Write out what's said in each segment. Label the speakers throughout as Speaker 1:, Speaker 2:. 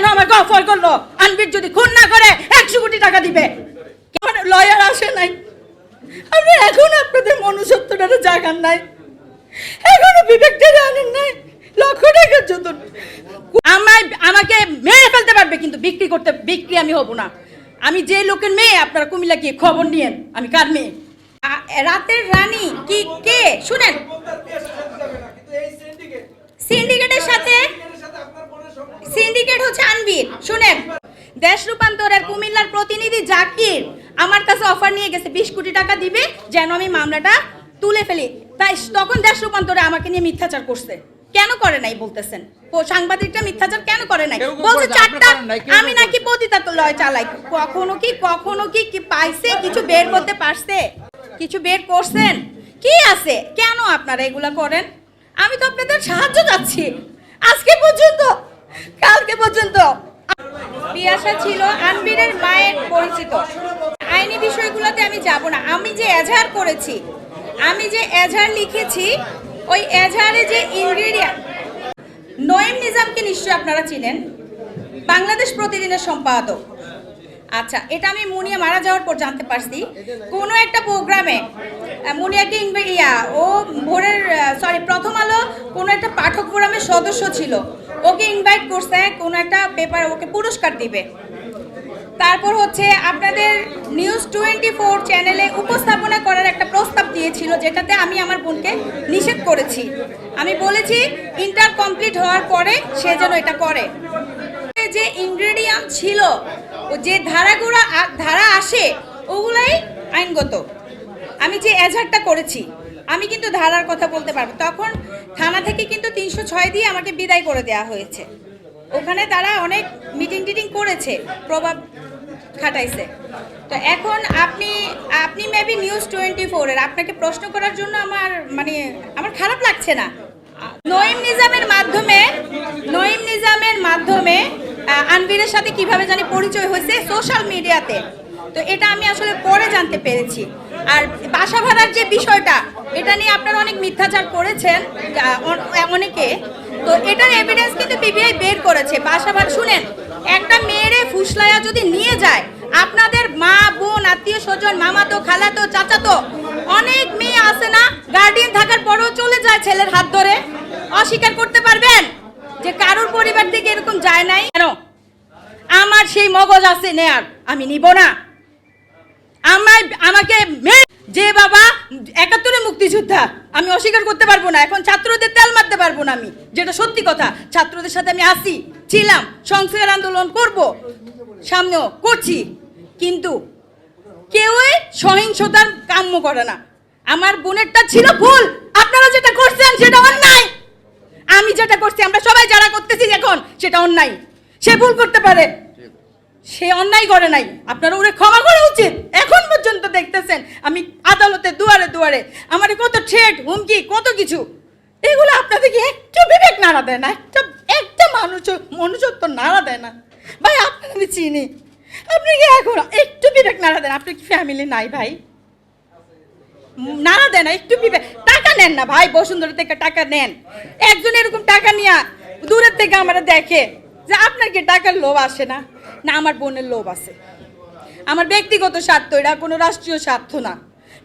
Speaker 1: কেন আমাকে অফার করল? আনবির যদি খুন না করে একশো কোটি টাকা দিবে। লয়ার আসে নাই? আপনি এখন আপনাদের মনুষ্যত্বটা জাগান নাই। এখনও বিবেকটা জানেন নাই। লক্ষ টাকার জন্য আমায় আমাকে মেরে ফেলতে পারবে কিন্তু বিক্রি করতে বিক্রি আমি হব না। আমি যে লোকের মেয়ে আপনারা কুমিল্লা গিয়ে খবর নিয়েন আমি কার মেয়ে? রাতের রানী কি কে? শুনেন। সিন্ডিকেটের সাথে আনবির শুনেন। দেশ রূপান্তরের কুমিল্লার প্রতিনিধি জাকির আমার কাছে অফার নিয়ে গেছে বিশ কোটি টাকা দিবে যেন আমি মামলাটা তুলে ফেলি। তাই তখন দেশ রূপান্তরে আমাকে নিয়ে মিথ্যাচার করছে। কেন করে নাই বলতেছেন? সাংবাদিকটা মিথ্যাচার কেন করে নাই? বলছে চারটা আমি নাকি পতিতা লয় চালাই। কখনো কি কখনো কি কি পাইছে কিছু বের করতে পারছে? কিছু বের করছেন? কি আছে? কেন আপনারা এগুলা করেন? আমি তো আপনাদের সাহায্য চাচ্ছি। আজকে পর্যন্ত কালকে পর্যন্ত পিয়াসা ছিল, আনবীরের মায়ের পরিচিত। আইনি বিষয়গুলোতে আমি যাব না। আমি যে এজাহার করেছি, আমি যে এজাহার লিখেছি, ওই এজাহারে যে ইনগ্রেডিয়েন্ট নয়েম নিজামকে নিশ্চয়ই আপনারা চিনেন, বাংলাদেশ প্রতিদিনের সম্পাদক। আচ্ছা এটা আমি মুনিয়া মারা যাওয়ার পর জানতে পারছি। কোনো একটা প্রোগ্রামে, মুনিয়াকে ইয়া, ও ভোরের ফোরামের সদস্য ছিল। ওকে ইনভাইট করছে, কোনো একটা পেপার ওকে পুরস্কার দিবে। তারপর হচ্ছে আপনাদের নিউজ টোয়েন্টি ফোর চ্যানেলে উপস্থাপনা করার একটা প্রস্তাব দিয়েছিল, যেটাতে আমি আমার বোনকে নিষেধ করেছি। আমি বলেছি ইন্টার কমপ্লিট হওয়ার পরে সে যেন এটা করে। যে ইনগ্রেডিয়েন্ট ছিল যে ধারাগুলো ধারা আসে, ওগুলাই আইনগত। আমি যে এজাহারটা করেছি আমি কিন্তু ধারার কথা বলতে পারব। তখন থানা থেকে কিন্তু তিনশো ছয় দিয়ে আমাকে বিদায় করে দেওয়া হয়েছে। ওখানে তারা অনেক মিটিং টিটিং করেছে, প্রভাব খাটাইছে। তো এখন আপনি আপনি মেবি নিউজ টোয়েন্টি ফোরের আপনাকে প্রশ্ন করার জন্য আমার মানে আমার খারাপ লাগছে না। নঈম নিজামের মাধ্যমে, নঈম নিজামের মাধ্যমে আনবীরের সাথে কীভাবে জানি পরিচয় হয়েছে সোশ্যাল মিডিয়াতে তো এটা আমি আসলে পরে জানতে পেরেছি। আর বাসা ভাড়ার যে বিষয়টা, এটা নিয়ে আপনারা অনেক মিথ্যাচার করেছেন অনেকে। তো এটার এভিডেন্স কিন্তু পিবিআই বের করেছে। বাসা ভাড়া, শুনেন, একটা মেয়েরে ফুসলায়া যদি নিয়ে যায়, আপনাদের মা, বোন, আত্মীয় স্বজন, মামাতো, খালাতো, চাচাতো, অনেক মেয়ে আছে না গার্ডিয়ান থাকার পরেও চলে যায় ছেলের হাত ধরে। অস্বীকার করতে পারবেন যে কারোর পরিবার থেকে এরকম যায় নাই। কেন? আমার সেই মগজ আছে নেয়ার, আমি নিব না। আমার আমাকে যে বাবা, একাত্তরে মুক্তিযোদ্ধা, আমি অস্বীকার করতে পারব না। এখন ছাত্রদের তেল মারতে পারব না আমি। যেটা সত্যি কথা, ছাত্রদের সাথে আমি আসি, ছিলাম, সংস্কার আন্দোলন করব, সামনেও করছি। কিন্তু কেউই সহিংসতার কাম্য করে না। আমার বোনেরটা ছিল ভুল। আপনারা যেটা করছেন সেটা অন্যায়। আমি যেটা করছি, আমরা সবাই যারা করতেছি এখন, সেটা অন্যায়। সে ভুল করতে পারে। সে অন্যায় করে নাই। আপনারা ওরে ক্ষমা করা উচিত। এখন পর্যন্ত দেখতেছেন আমি আদালতে দুয়ারে দুয়ারে আমার কত থ্রেট হুমকি কত কিছু। এগুলো আপনাদেরকে একটু বিবেক নাড়া দেয় না একটা একটা মানুষ মনুষ্যত্ব নাড়া দেয় না। ভাই আপনার আমি চিনি। আপনি কি এখন একটু বিবেক নাড়া দেন? আপনি কি ফ্যামিলি নাই ভাই? নাড়া দেন না, একটু বিবেক টাকা নেন না ভাই বসুন্ধরা থেকে টাকা নেন। একজন এরকম টাকা নিয়ে দূরের থেকে আমরা দেখে। যে আপনার কি টাকার লোভ আসে না না, আমার বোনের লোভ আছে। আমার ব্যক্তিগত স্বার্থ, এটা কোনো রাষ্ট্রীয় স্বার্থ না।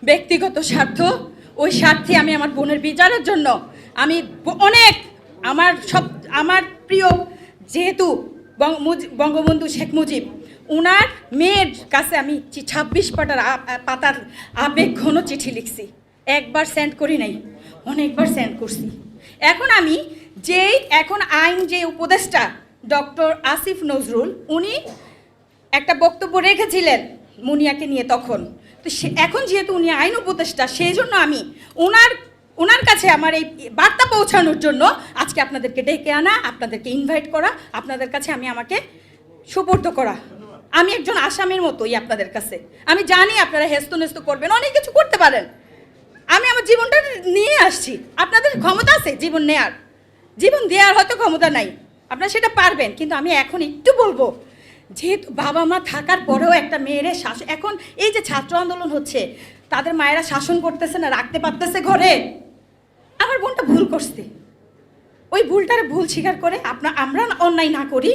Speaker 1: ব্যক্তিগত স্বার্থ, ওই স্বার্থে আমি আমার বোনের বিচারের জন্য আমি অনেক আমার সব, আমার প্রিয় যেহেতু বঙ্গবন্ধু শেখ মুজিব ওনার মেয়ের কাছে আমি ছাব্বিশ আ- পাতার আবেগ ঘন চিঠি লিখছি। একবার সেন্ড করি নাই, অনেকবার সেন্ড করছি। এখন আমি যেই, এখন আইন যে উপদেষ্টা ডক্টর আসিফ নজরুল, উনি একটা বক্তব্য রেখেছিলেন মুনিয়াকে নিয়ে তখন। তো সে এখন যেহেতু উনি আইন উপদেষ্টা সেই জন্য আমি ওনার ওনার কাছে আমার এই বার্তা পৌঁছানোর জন্য আজকে আপনাদেরকে ডেকে আনা, আপনাদেরকে ইনভাইট করা, আপনাদের কাছে আমি আমাকে সুপর্দ করা। আমি একজন আসামির মতোই আপনাদের কাছে। আমি জানি আপনারা হেস্ত নেস্ত করবেন, অনেক কিছু করতে পারেন। আমি আমার জীবনটা নিয়ে আসছি। আপনাদের ক্ষমতা আছে জীবন নেয়ার। জীবন দেওয়ার হয়তো ক্ষমতা নাই। আপনারা সেটা পারবেন, কিন্তু আমি এখন একটু বলব, যেহেতু বাবা মা থাকার পরেও একটা মেয়েরে শাসন এখন এই যে ছাত্র আন্দোলন হচ্ছে, তাদের মায়েরা শাসন করতেছে না, রাখতে পারতেছে ঘরে। আমার বোনটা ভুল করছে। ওই ভুলটারে ভুল স্বীকার করে আপনার আমরা অন্যায় না করি।